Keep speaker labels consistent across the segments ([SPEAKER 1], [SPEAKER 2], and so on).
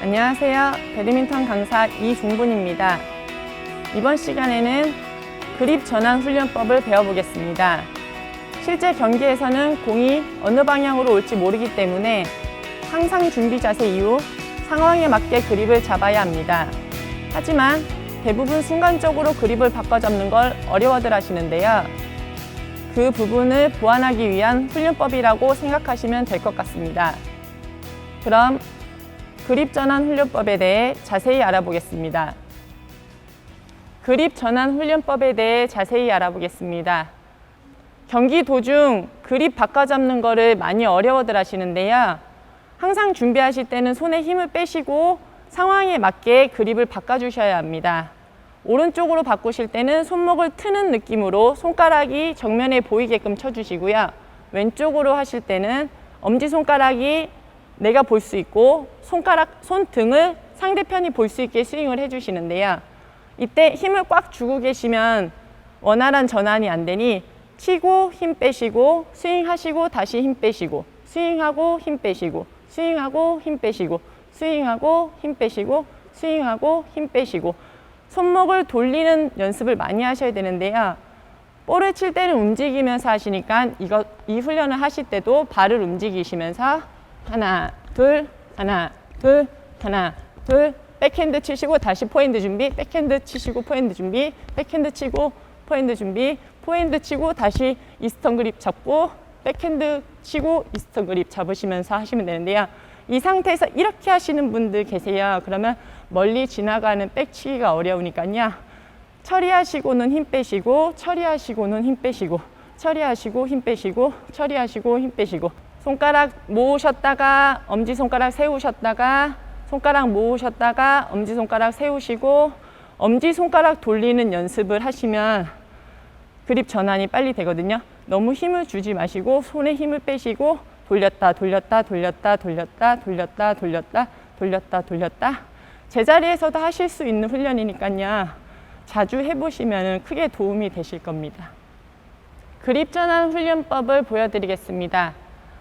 [SPEAKER 1] 안녕하세요. 배드민턴 강사 이종분입니다. 이번 시간에는 그립 전환 훈련법을 배워보겠습니다. 실제 경기에서는 공이 어느 방향으로 올지 모르기 때문에 항상 준비 자세 이후 상황에 맞게 그립을 잡아야 합니다. 하지만 대부분 순간적으로 그립을 바꿔 잡는 걸 어려워들 하시는데요. 그 부분을 보완하기 위한 훈련법이라고 생각하시면 될 것 같습니다. 그럼 그립 전환 훈련법에 대해 자세히 알아보겠습니다. 그립 전환 훈련법에 대해 자세히 알아보겠습니다. 경기 도중 그립 바꿔 잡는 거를 많이 어려워들 하시는데요. 항상 준비하실 때는 손에 힘을 빼시고 상황에 맞게 그립을 바꿔 주셔야 합니다. 오른쪽으로 바꾸실 때는 손목을 트는 느낌으로 손가락이 정면에 보이게끔 쳐주시고요. 왼쪽으로 하실 때는 엄지손가락이 내가 볼 수 있고 손가락, 손등을 상대편이 볼 수 있게 스윙을 해주시는데요. 이때 힘을 꽉 주고 계시면 원활한 전환이 안 되니 치고 힘 빼시고 스윙하시고 다시 힘 빼시고 스윙하고 힘 빼시고 스윙하고 힘 빼시고 스윙하고 힘 빼시고 스윙하고 힘 빼시고 손목을 돌리는 연습을 많이 하셔야 되는데요. 볼을 칠 때는 움직이면서 하시니까 이거 이 훈련을 하실 때도 발을 움직이시면서 하나 둘 하나 둘 하나 둘 백핸드 치시고 다시 포핸드 준비 백핸드 치시고 포핸드 준비 백핸드 치고 포핸드 준비 포핸드 치고 다시 이스턴 그립 잡고 백핸드 치고 이스턴 그립 잡으시면서 하시면 되는데요. 이 상태에서 이렇게 하시는 분들 계세요. 그러면 멀리 지나가는 백치기가 어려우니까요. 처리하시고는 힘 빼시고 처리하시고는 힘 빼시고 처리하시고 힘 빼시고 처리하시고 힘 빼시고 손가락 모으셨다가 엄지손가락 세우셨다가 손가락 모으셨다가 엄지손가락 세우시고 엄지손가락 돌리는 연습을 하시면 그립 전환이 빨리 되거든요. 너무 힘을 주지 마시고 손에 힘을 빼시고 돌렸다 돌렸다 돌렸다 돌렸다 돌렸다 돌렸다 돌렸다 돌렸다 제자리에서도 하실 수 있는 훈련이니까요. 자주 해보시면 크게 도움이 되실 겁니다. 그립 전환 훈련법을 보여드리겠습니다.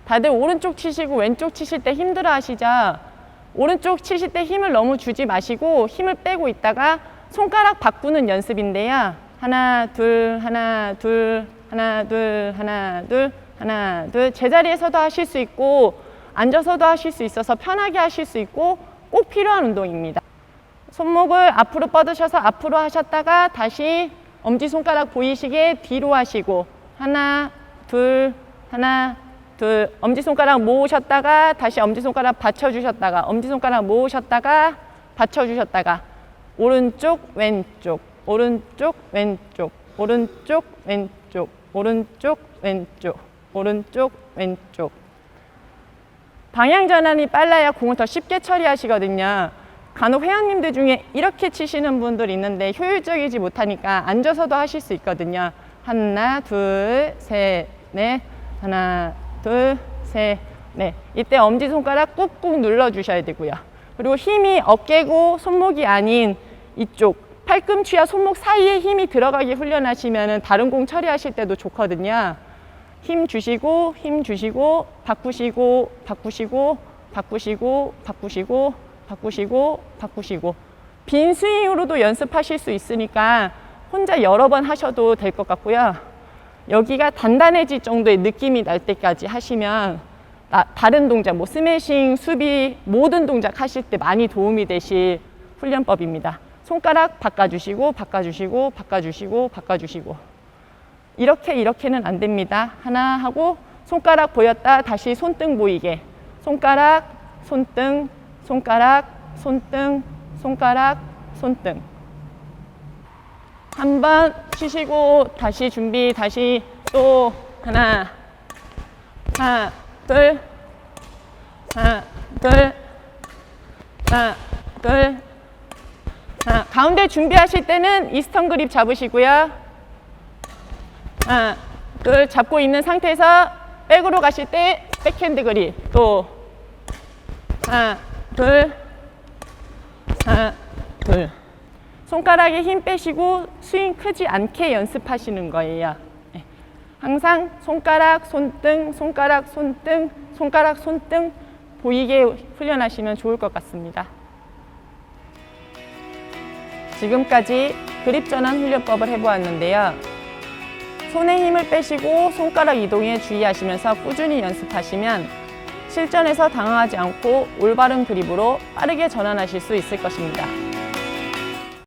[SPEAKER 1] 다들 오른쪽 치시고 왼쪽 치실 때 힘들어 하시죠? 오른쪽 치실 때 힘을 너무 주지 마시고 힘을 빼고 있다가 손가락 바꾸는 연습인데요. 하나, 둘, 하나, 둘, 하나, 둘, 하나, 둘, 하나, 둘. 제자리에서도 하실 수 있고 앉아서도 하실 수 있어서 편하게 하실 수 있고 꼭 필요한 운동입니다. 손목을 앞으로 뻗으셔서 앞으로 하셨다가 다시 엄지손가락 보이시게 뒤로 하시고 하나, 둘, 하나, 둘. 엄지손가락 모으셨다가 다시 엄지손가락 받쳐주셨다가 엄지손가락 모으셨다가 받쳐주셨다가 오른쪽, 왼쪽, 오른쪽, 왼쪽, 오른쪽, 왼쪽, 오른쪽, 왼쪽, 오른쪽, 왼쪽. 방향 전환이 빨라야 공을 더 쉽게 처리하시거든요. 간혹 회원님들 중에 이렇게 치시는 분들 있는데 효율적이지 못하니까 앉아서도 하실 수 있거든요. 하나, 둘, 셋, 넷. 하나, 둘, 셋, 넷. 이때 엄지손가락 꾹꾹 눌러주셔야 되고요. 그리고 힘이 어깨고 손목이 아닌 이쪽 팔꿈치와 손목 사이에 힘이 들어가게 훈련하시면 다른 공 처리하실 때도 좋거든요. 힘 주시고 힘 주시고 바꾸시고 바꾸시고 바꾸시고 바꾸시고 바꾸시고 바꾸시고 빈 스윙으로도 연습하실 수 있으니까 혼자 여러 번 하셔도 될 것 같고요. 여기가 단단해질 정도의 느낌이 날 때까지 하시면 나- 다른 동작, 뭐 스매싱, 수비 모든 동작 하실 때 많이 도움이 되실 훈련법입니다. 손가락 바꿔주시고 바꿔주시고 바꿔주시고 바꿔주시고 이렇게 이렇게는 안 됩니다. 하나 하고 손가락 보였다 다시 손등 보이게 손가락 손등 손가락 손등 손가락 손등 한 번 쉬시고 다시 준비 다시 또 하나. 하나 둘. 하나 둘. 하나 둘. 하나. 가운데 준비하실 때는 이스턴 그립 잡으시고요. 하나 둘. 잡고 있는 상태에서 백으로 가실 때 백핸드 그립 또. 하나 둘. 하나 둘 손가락에 힘 빼시고 스윙 크지 않게 연습하시는 거예요. 네. 항상 손가락, 손등, 손가락, 손등, 손가락, 손등 보이게 훈련하시면 좋을 것 같습니다. 지금까지 그립 전환 훈련법을 해보았는데요. 손에 힘을 빼시고 손가락 이동에 주의하시면서 꾸준히 연습하시면 실전에서 당황하지 않고 올바른 그립으로 빠르게 전환하실 수 있을 것입니다.